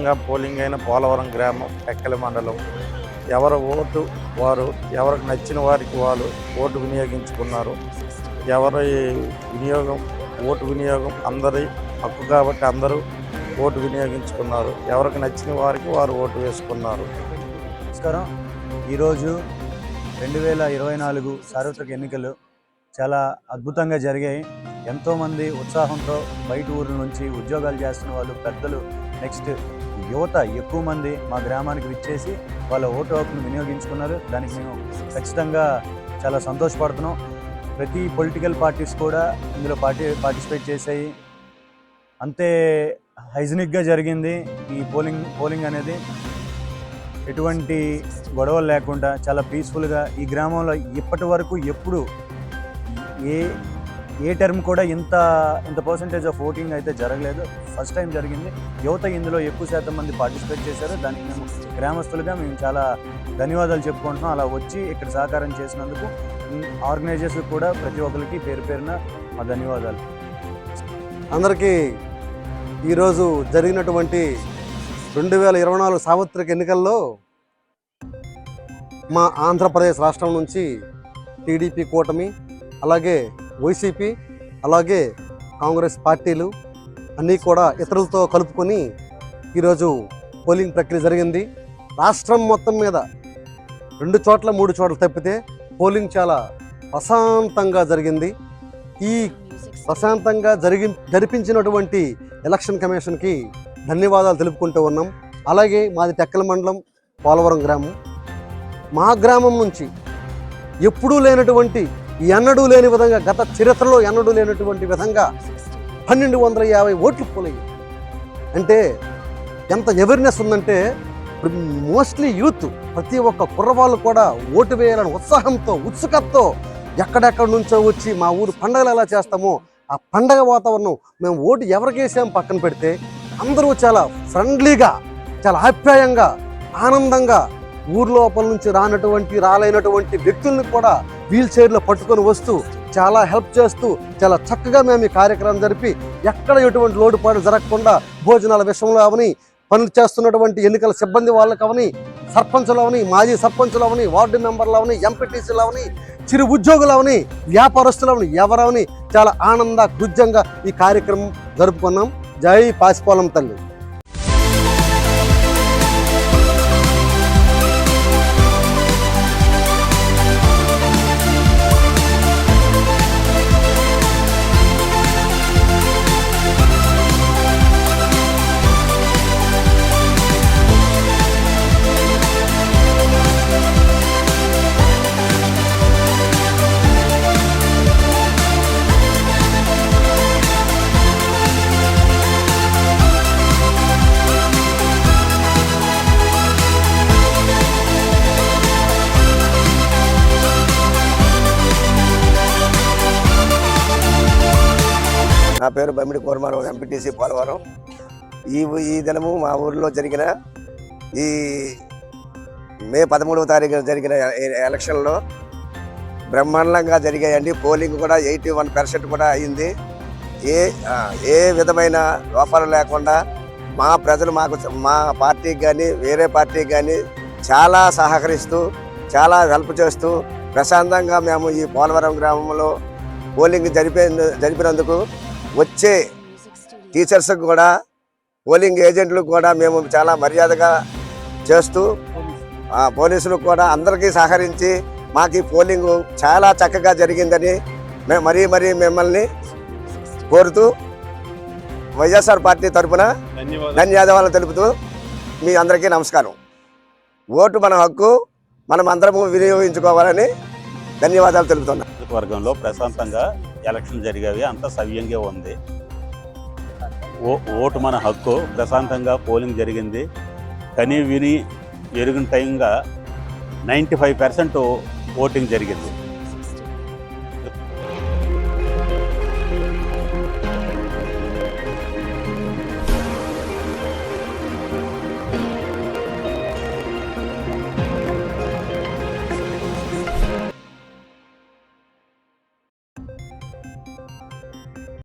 ప్రశాంతంగా పోలింగ్ అయిన పోలవరం గ్రామం ఎక్కల మండలం. ఎవరి ఓటు వారు ఎవరికి నచ్చిన వారికి వారు ఓటు వినియోగించుకున్నారు. ఎవరి వినియోగం ఓటు వినియోగం అందరి హక్కు కాబట్టి అందరూ ఓటు వినియోగించుకున్నారు. ఎవరికి నచ్చిన వారికి వారు ఓటు వేసుకున్నారు. నమస్కారం. ఈరోజు రెండు వేల ఇరవై నాలుగు సార్వత్రిక ఎన్నికలు చాలా అద్భుతంగా జరిగాయి. ఎంతోమంది ఉత్సాహంతో బయట ఊరు నుంచి ఉద్యోగాలు చేస్తున్న వాళ్ళు పెద్దలు నెక్స్ట్ యువత ఎక్కువ మంది మా గ్రామానికి విచ్చేసి వాళ్ళ ఓటు హక్కును వినియోగించుకున్నారు. దానికి మేము ఖచ్చితంగా చాలా సంతోషపడుతున్నాం. ప్రతి పొలిటికల్ పార్టీస్ కూడా ఇందులో పార్టీ పార్టిసిపేట్ చేశాయి. అంతే హైజనిక్గా జరిగింది ఈ పోలింగ్ పోలింగ్ అనేది. ఎటువంటి గొడవలు లేకుండా చాలా పీస్ఫుల్గా ఈ గ్రామంలో ఇప్పటి వరకు ఎప్పుడు ఏ ఏ టర్మ్ కూడా ఇంత ఇంత పర్సంటేజ్ ఆఫ్ ఓటింగ్ అయితే జరగలేదు. ఫస్ట్ టైం జరిగింది. యువత ఇందులో ఎక్కువ శాతం మంది పార్టిసిపేట్ చేశారు. దానికి మేము గ్రామస్తులుగా మేము చాలా ధన్యవాదాలు చెప్పుకుంటున్నాం. అలా వచ్చి ఇక్కడ సహకారం చేసినందుకు ఆర్గనైజర్స్ కూడా ప్రతి ఒక్కరికి పేరు పేరున మా ధన్యవాదాలు. అందరికీ ఈరోజు జరిగినటువంటి రెండు వేల ఇరవై నాలుగు సార్వత్రిక ఎన్నికల్లో మా ఆంధ్రప్రదేశ్ రాష్ట్రం నుంచి టీడీపీ కూటమి అలాగే వైసీపీ అలాగే కాంగ్రెస్ పార్టీలు అన్నీ కూడా ఇతరులతో కలుపుకొని ఈరోజు పోలింగ్ ప్రక్రియ జరిగింది. రాష్ట్రం మొత్తం మీద రెండు చోట్ల మూడు చోట్ల తప్పితే పోలింగ్ చాలా ప్రశాంతంగా జరిగింది. ఈ ప్రశాంతంగా జరిగి జరిపించినటువంటి ఎలక్షన్ కమిషన్కి ధన్యవాదాలు తెలుపుకుంటూ ఉన్నాం. అలాగే మాది టెక్కల మండలం పోలవరం గ్రామం. మా గ్రామం నుంచి ఎప్పుడూ లేనటువంటి ఎన్నడూ లేని విధంగా గత చరిత్రలో ఎన్నడూ లేనటువంటి విధంగా పన్నెండు వందల యాభై ఓట్లు పోలయ్యి అంటే ఎంత అవేర్నెస్ ఉందంటే మోస్ట్లీ యూత్ ప్రతి ఒక్క కుర్రవాళ్ళు కూడా ఓటు వేయాలని ఉత్సాహంతో ఉత్సుకతతో ఎక్కడెక్కడ నుంచో వచ్చి మా ఊరు పండగలు ఎలా చేస్తామో ఆ పండగ వాతావరణం మేము ఓటు ఎవరికేసాం పక్కన పెడితే అందరూ చాలా ఫ్రెండ్లీగా చాలా ఆప్యాయంగా ఆనందంగా ఊరు లోపల నుంచి రానటువంటి రాలైనటువంటి వ్యక్తుల్ని కూడా వీల్ చైర్లో పట్టుకొని వస్తూ చాలా హెల్ప్ చేస్తూ చాలా చక్కగా మేము ఈ కార్యక్రమం జరిపి ఎక్కడ ఎటువంటి లోటుపాటు జరగకుండా భోజనాల విషయంలో అవని పనులు చేస్తున్నటువంటి ఎన్నికల సిబ్బంది వాళ్ళకి అవని సర్పంచులు అవని మాజీ సర్పంచులు అవని వార్డు మెంబర్లు అవని ఎంపీటీసీలు అవని చిరు ఉద్యోగులు అవని వ్యాపారస్తులు అవని ఎవరవని చాలా ఆనంద కృజ్యంగా ఈ కార్యక్రమం జరుపుకున్నాం. జై పాసిపోలం తల్లి. పేరు బమ్మిడి కోరమారావు ఎంపీటీసీ పోలవరం ఈ ఈ దినము మా ఊరిలో జరిగిన ఈ మే పదమూడవ తారీఖున జరిగిన ఎలక్షన్లో బ్రహ్మాండంగా జరిగాయండి. పోలింగ్ కూడా ఎయిటీ వన్ పర్సెంట్ కూడా అయింది. ఏ ఏ విధమైన లోపాలు లేకుండా మా ప్రజలు మాకు మా పార్టీకి కానీ వేరే పార్టీకి కానీ చాలా సహకరిస్తూ చాలా హెల్ప్ చేస్తూ ప్రశాంతంగా మేము ఈ పోలవరం గ్రామంలో పోలింగ్ జరిపే జరిపినందుకు వచ్చే టీచర్స్కి కూడా పోలింగ్ ఏజెంట్లకు కూడా మేము చాలా మర్యాదగా చేస్తూ పోలీసులకు కూడా అందరికీ సహకరించి మాకు ఈ పోలింగ్ చాలా చక్కగా జరిగిందని మేము మరీ మరీ మిమ్మల్ని కోరుతూ వైఎస్ఆర్ పార్టీ తరఫున ధన్యవాదాలు. తెలుపుతూ మీ అందరికీ నమస్కారం. ఓటు మన హక్కు మనం అందరము వినియోగించుకోవాలని ధన్యవాదాలు తెలుపుతున్నాం. వర్గంలో ప్రశాంతంగా ఎలక్షన్ జరిగేవి అంతా సవ్యంగా ఉంది. ఓ ఓటు మన హక్కు. ప్రశాంతంగా పోలింగ్ జరిగింది. కని విని ఎరుగిన టైంగా నైంటీ ఫైవ్ పర్సెంట్ ఓటింగ్ జరిగింది.